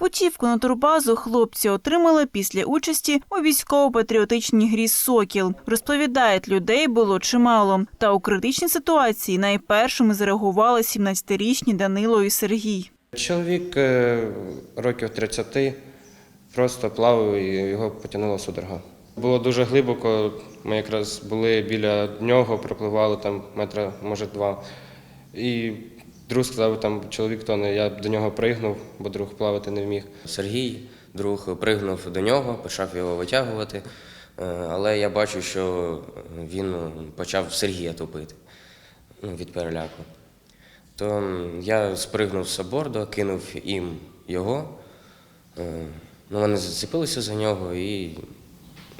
Путівку на турбазу хлопці отримали після участі у військово-патріотичній грі Сокіл. Розповідають, людей було чимало. Та у критичній ситуації найпершими зареагували 17-річні Данило і Сергій. Чоловік е, років 30 просто плавав і його потягнула судорога. Було дуже глибоко. Ми якраз були біля нього, пропливали там метра, може, два. І друг сказав, там чоловік тоне. Я до нього пригнув, бо друг плавати не вміг. Сергій, друг, пригнув до нього, почав його витягувати, е, але я бачу, що він почав Сергія топити ну, від переляку. То я спригнув з борду, кинув їм його. Е, Ну, вони зацепилися за нього і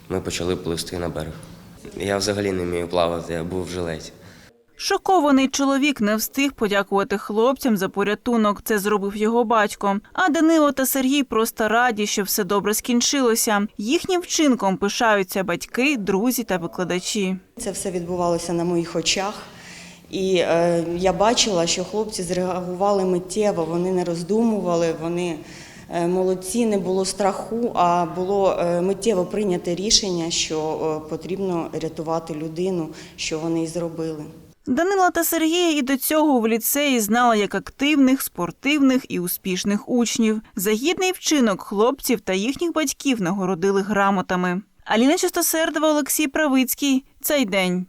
ми почали пливти на берег. Я взагалі не вмію плавати, я був в жилеті. Шокований чоловік не встиг подякувати хлопцям за порятунок. Це зробив його батько. А Данило та Сергій просто раді, що все добре скінчилося. Їхнім вчинком пишаються батьки, друзі та викладачі. Це все відбувалося на моїх очах. І е, я бачила, що хлопці зреагували миттєво, вони не роздумували, вони е, молодці, не було страху, а було е, миттєво прийняте рішення, що е, потрібно рятувати людину, що вони і зробили. Данила та Сергія і до цього в ліцеї знали як активних, спортивних і успішних учнів. За гідний вчинок хлопців та їхніх батьків нагородили грамотами. Аліна Чистосердова, Олексій Правицький. Цей день.